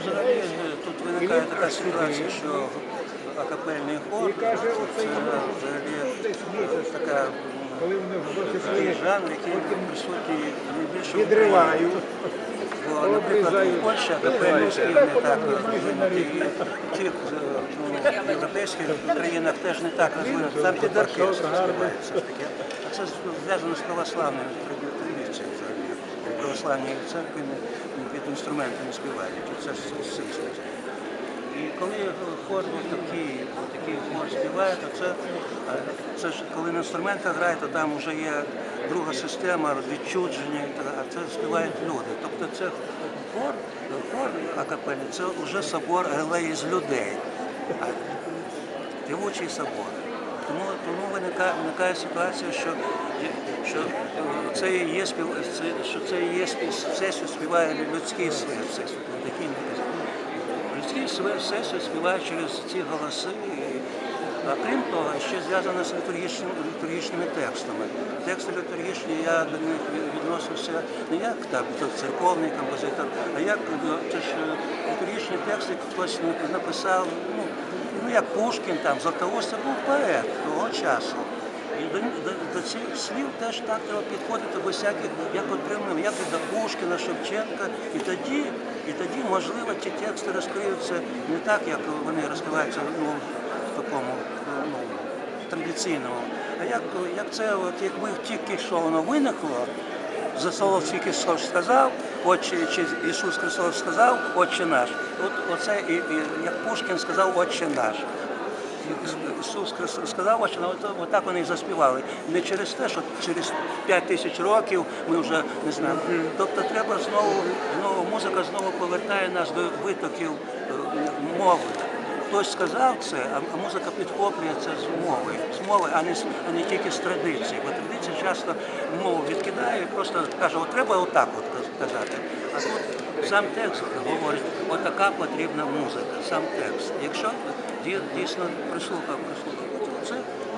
взагалі е, тут виникає така ситуація, що акапельний хор це взагалі така Коли вони вносять такий жанр, який присутній найбільше в Бо, наприклад, у Польщі акапельний спів не так розвинутий. І в тих е, ну, європейських країнах теж не так розвинутий. Там під оркестр. А це зв'язано з православною традицією взагалі. Православній церкві під інструменти не співають. Це ж з. І коли хор такий, такий хор співає, то це, це ж коли на інструментах грає, то там вже є друга система відчудження, а це співають люди. Тобто це хор, хор акапельний, це вже собор алеї з людей, півучий собор. Тому, тому виникає, виникає ситуація, що, що е, це є спів, що це є спів, всесвіт співає людський світ, всесвіт, не такий Людський всесвіт співає через ці голоси. А крім того, ще зв'язано з літургічними, літургічними текстами. Тексти літургічні я до них відносився не як там церковний композитор, а як це ж е, літургічні тексти хтось написав, ну, ну як Пушкін там, Златоуст, був поет того часу. І до, до, до цих слів теж так треба підходити без всяких, як отримуємо, як і до Пушкіна, Шевченка. І тоді, і тоді, можливо, ті тексти розкриються не так, як вони розкриваються ну, в такому ну, традиційному. А як, як це, от, якби тільки що воно виникло, за слово тільки що сказав, Отче, чи Ісус Христос сказав, Отче наш. От оце і, і як Пушкін сказав, Отче наш. Ісус Христос сказав, що от, отак вони і заспівали. Не через те, що через 5 тисяч років ми вже не знаємо. Тобто треба знову, знову музика знову повертає нас до витоків е, мови. Хтось сказав це, а, музика підхоплює це з мови, з мови, а не, а не тільки з традиції. Бо традиція часто мову відкидає і просто каже, от треба отак от казати. А тут сам текст говорить, отака потрібна музика, сам текст. Якщо ді- дійсно прислухав, прислухав, це,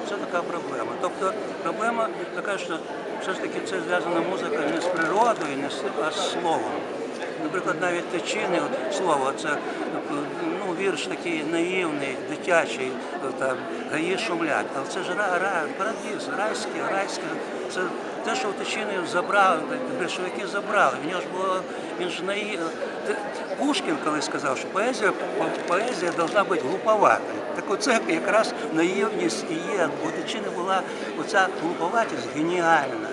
це така проблема. Тобто проблема така, що все ж таки це зв'язана музика не з природою, не з, а з словом. Наприклад, навіть течини, от слово, це вірш такий наївний, дитячий, там, гаї шумлять. Але це ж ра, ра, парадіз, райське, райське. Це те, що в течини забрали, більшовики забрали. В нього ж було, він ж наї... Пушкін колись сказав, що поезія, по- поезія повинна бути глуповатою. Так оце якраз наївність і є. У течини була оця глуповатість геніальна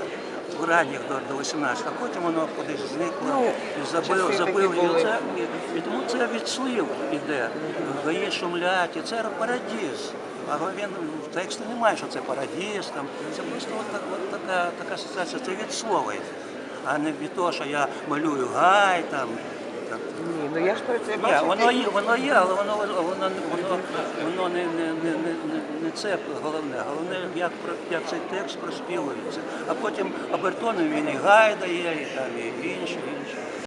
в ранніх до, до 18, а потім воно кудись зникло і забив, забив такі і, це, і, і тому це від слів іде. Гаї шумлять, і це парадіз. А він в тексті немає, що це парадіз. Там. Це просто от, так- от така, така ситуація, це від слова а не від того, що я малюю гай там. Ні, ну я ж про це бачу. воно є, воно є, але воно, воно, воно, воно не, не, не, не, не- не це головне. Головне, як, як цей текст проспівується. А потім обертоном він і гайда є, і там і інші, інші.